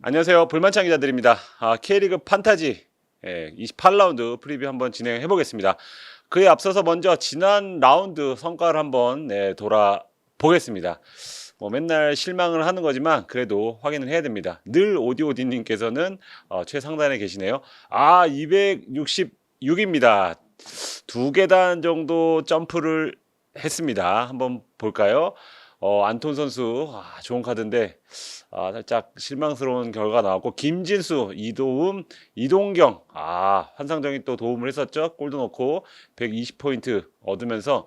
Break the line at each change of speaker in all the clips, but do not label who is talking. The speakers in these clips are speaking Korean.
안녕하세요. 불만창 기자들입니다. 아, K리그 판타지 예, 28라운드 프리뷰 한번 진행해 보겠습니다. 그에 앞서서 먼저 지난 라운드 성과를 한번 네, 돌아보겠습니다. 뭐 맨날 실망을 하는 거지만 그래도 확인을 해야 됩니다. 늘 오디오디님께서는 어, 최상단에 계시네요. 아 266입니다. 두 계단 정도 점프를 했습니다. 한번 볼까요? 어, 안톤 선수 아, 좋은 카드인데 아, 살짝 실망스러운 결과 나왔고 김진수, 이도움, 이동경 아 환상적인 또 도움을 했었죠. 골도 넣고 120포인트 얻으면서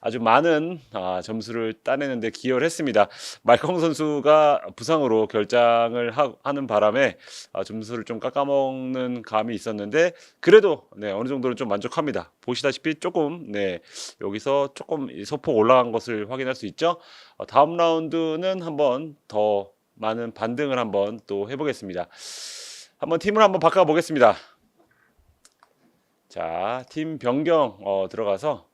아주 많은 아, 점수를 따내는데 기여를 했습니다. 말컹 선수가 부상으로 결장을 하, 는 바람에 아, 점수를 좀 깎아먹는 감이 있었는데 그래도 네, 어느 정도는 좀 만족합니다. 보시다시피 조금 네, 여기서 조금 이 소폭 올라간 것을 확인할 수 있죠. 어, 다음 라운드는 한번 더 많은 반등을 한번 또 해보겠습니다. 한번 팀을 한번 바꿔 보겠습니다. 자, 팀 변경 어, 들어가서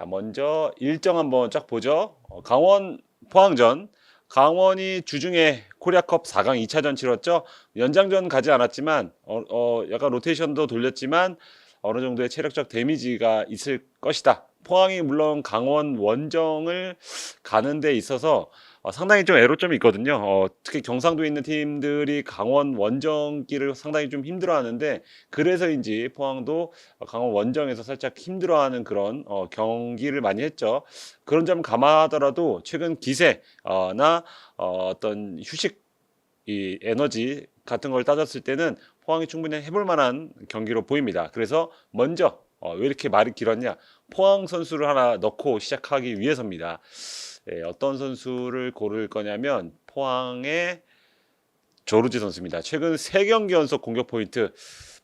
자, 먼저 일정 한번 쫙 보죠. 어, 강원 포항전 강원이 주중에 코리아컵 4강 2차전 치렀죠. 연장전 가지 않았지만 어, 어, 약간 로테이션도 돌렸지만 어느 정도의 체력적 데미지가 있을 것이다. 포항이 물론 강원 원정을 가는 데 있어서 어, 상당히 좀 애로점이 있거든요. 어, 특히 경상도에 있는 팀들이 강원 원정길을 상당히 좀 힘들어하는데 그래서인지 포항도 강원 원정에서 살짝 힘들어하는 그런 어, 경기를 많이 했죠. 그런 점 감안하더라도 최근 기세나 어, 어떤 휴식 이 에너지 같은 걸 따졌을 때는 포항이 충분히 해볼 만한 경기로 보입니다. 그래서 먼저 어, 왜 이렇게 말이 길었냐? 포항 선수를 하나 넣고 시작하기 위해서입니다. 예, 어떤 선수를 고를 거냐면 포항의 조르지 선수입니다. 최근 3경기 연속 공격 포인트.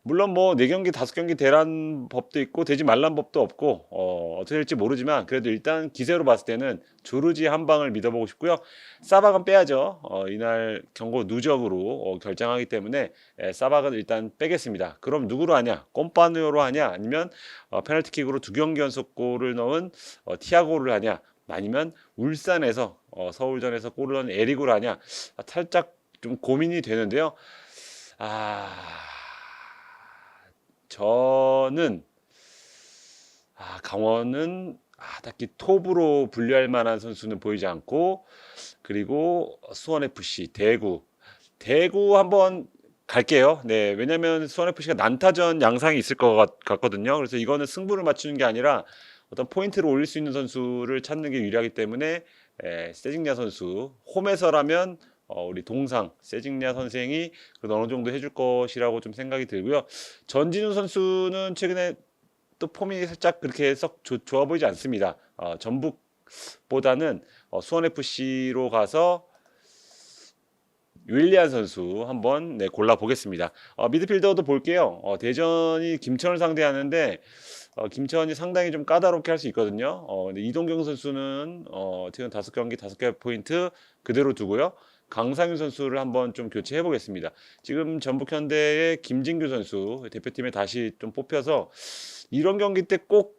물론 뭐 4경기, 5경기 대란 법도 있고 되지 말란 법도 없고 어, 어떻게 될지 모르지만 그래도 일단 기세로 봤을 때는 조르지 한 방을 믿어보고 싶고요. 사박은 빼야죠. 어, 이날 경고 누적으로 어, 결정하기 때문에 예, 사박은 일단 빼겠습니다. 그럼 누구로 하냐? 꼼파누어로 하냐? 아니면 어, 페널티킥으로 두 경기 연속 골을 넣은 어, 티아고를 하냐? 아니면 울산에서 어, 서울전에서 골을 넣은 에릭을 하냐? 아, 살짝 좀 고민이 되는데요. 아 저는 아, 강원은 아, 딱히 톱으로 분류할 만한 선수는 보이지 않고 그리고 수원 FC, 대구, 대구 한번 갈게요. 네, 왜냐면 수원 FC가 난타전 양상이 있을 것 같, 같거든요. 그래서 이거는 승부를 맞추는 게 아니라 어떤 포인트를 올릴 수 있는 선수를 찾는 게 유리하기 때문에 에, 세징야 선수 홈에서라면 어, 우리 동상 세징야 선생이 그 어느 정도 해줄 것이라고 좀 생각이 들고요. 전진우 선수는 최근에 또 폼이 살짝 그렇게 썩 조, 좋아 보이지 않습니다. 어, 전북보다는 어, 수원 FC로 가서 윌리안 선수 한번 네, 골라 보겠습니다. 어, 미드필더도 볼게요. 어, 대전이 김천을 상대하는데 어, 김천이 상당히 좀 까다롭게 할 수 있거든요. 어, 근데 이동경 선수는 어, 지금 다섯 경기 다섯 개 포인트 그대로 두고요. 강상윤 선수를 한번 좀 교체해 보겠습니다. 지금 전북 현대의 김진규 선수 대표팀에 다시 좀 뽑혀서 이런 경기 때 꼭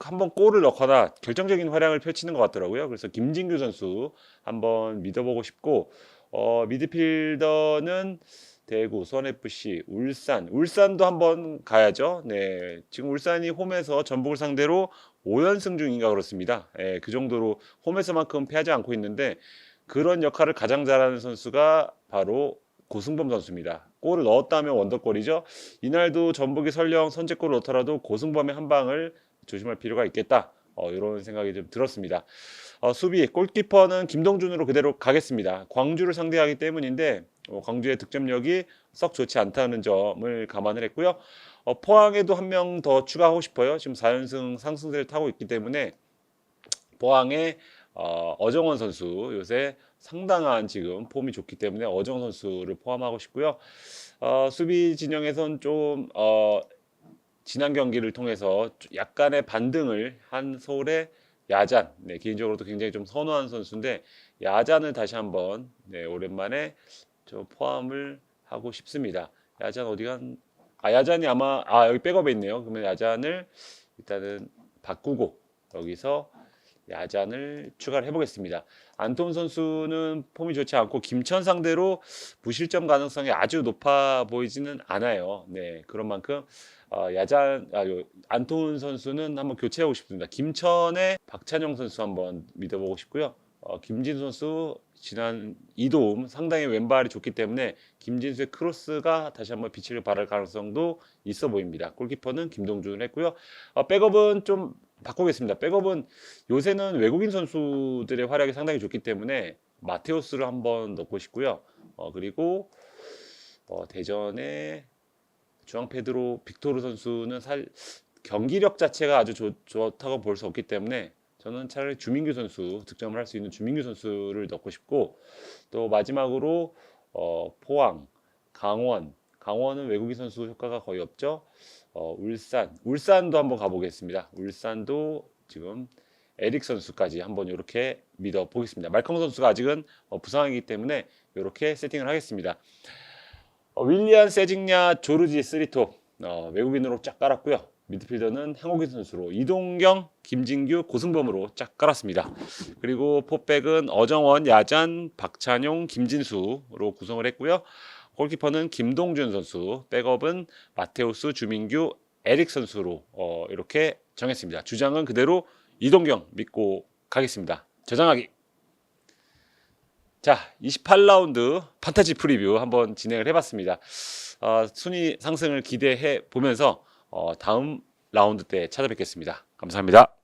한번 골을 넣거나 결정적인 활약을 펼치는 것 같더라고요. 그래서 김진규 선수 한번 믿어보고 싶고 어, 미드필더는 대구, 수원FC, 울산, 울산도 한번 가야죠. 네, 지금 울산이 홈에서 전북을 상대로 5연승 중인가 그렇습니다. 예, 그 정도로 홈에서만큼 패하지 않고 있는데 그런 역할을 가장 잘하는 선수가 바로 고승범 선수입니다. 골을 넣었다면 원더골이죠. 이날도 전북이 설령 선제골을 넣더라도 고승범의 한 방을 조심할 필요가 있겠다. 어, 이런 생각이 좀 들었습니다. 어, 수비 골키퍼는 김동준으로 그대로 가겠습니다. 광주를 상대하기 때문인데 어, 광주의 득점력이 썩 좋지 않다는 점을 감안을 했고요. 어, 포항에도 한 명 더 추가하고 싶어요. 지금 4연승 상승세를 타고 있기 때문에 포항에 어, 어정원 선수 요새 상당한 지금 폼이 좋기 때문에 어정원 선수를 포함하고 싶고요. 어, 수비 진영에선 좀 어, 지난 경기를 통해서 약간의 반등을 한 서울의 야잔, 네, 개인적으로도 굉장히 좀 선호하는 선수인데 야잔을 다시 한번 네, 오랜만에 저 포함을 하고 싶습니다. 야잔 어디가? 아 야잔이 아마 아 여기 백업에 있네요. 그러면 야잔을 일단은 바꾸고 여기서 야잔을 추가를 해보겠습니다. 안톤 선수는 폼이 좋지 않고 김천 상대로 무실점 가능성이 아주 높아 보이지는 않아요. 네, 그런 만큼 어, 야잔 아, 요, 안톤 선수는 한번 교체하고 싶습니다. 김천의 박찬영 선수 한번 믿어보고 싶고요. 어, 김진 선수 지난 이도움 상당히 왼발이 좋기 때문에 김진수의 크로스가 다시 한번 빛을 발할 가능성도 있어 보입니다. 골키퍼는 김동준을 했고요. 어, 백업은 좀 바꾸겠습니다. 백업은 요새는 외국인 선수들의 활약이 상당히 좋기 때문에 마테오스를 한번 넣고 싶고요. 어, 그리고 어, 대전의 주앙 페드로 빅토르 선수는 살 경기력 자체가 아주 좋, 좋다고 볼 수 없기 때문에 저는 차라리 주민규 선수 득점을 할 수 있는 주민규 선수를 넣고 싶고 또 마지막으로 어, 포항, 강원, 강원은 외국인 선수 효과가 거의 없죠. 어, 울산, 울산도 한번 가보겠습니다. 울산도 지금 에릭 선수까지 한번 이렇게 믿어 보겠습니다. 말컹 선수가 아직은 어, 부상이기 때문에 이렇게 세팅을 하겠습니다. 어, 윌리안 세징야 조르지 스리토 어, 외국인으로 쫙 깔았고요. 미드필더는 한국인 선수로 이동경, 김진규, 고승범으로 쫙 깔았습니다. 그리고 포백은 어정원, 야잔, 박찬용, 김진수로 구성을 했고요. 골키퍼는 김동준 선수, 백업은 마테우스, 주민규, 에릭 선수로 어, 이렇게 정했습니다. 주장은 그대로 이동경 믿고 가겠습니다. 저장하기. 자, 28라운드 판타지 프리뷰 한번 진행을 해봤습니다. 어, 순위 상승을 기대해 보면서 어, 다음 라운드 때 찾아뵙겠습니다. 감사합니다.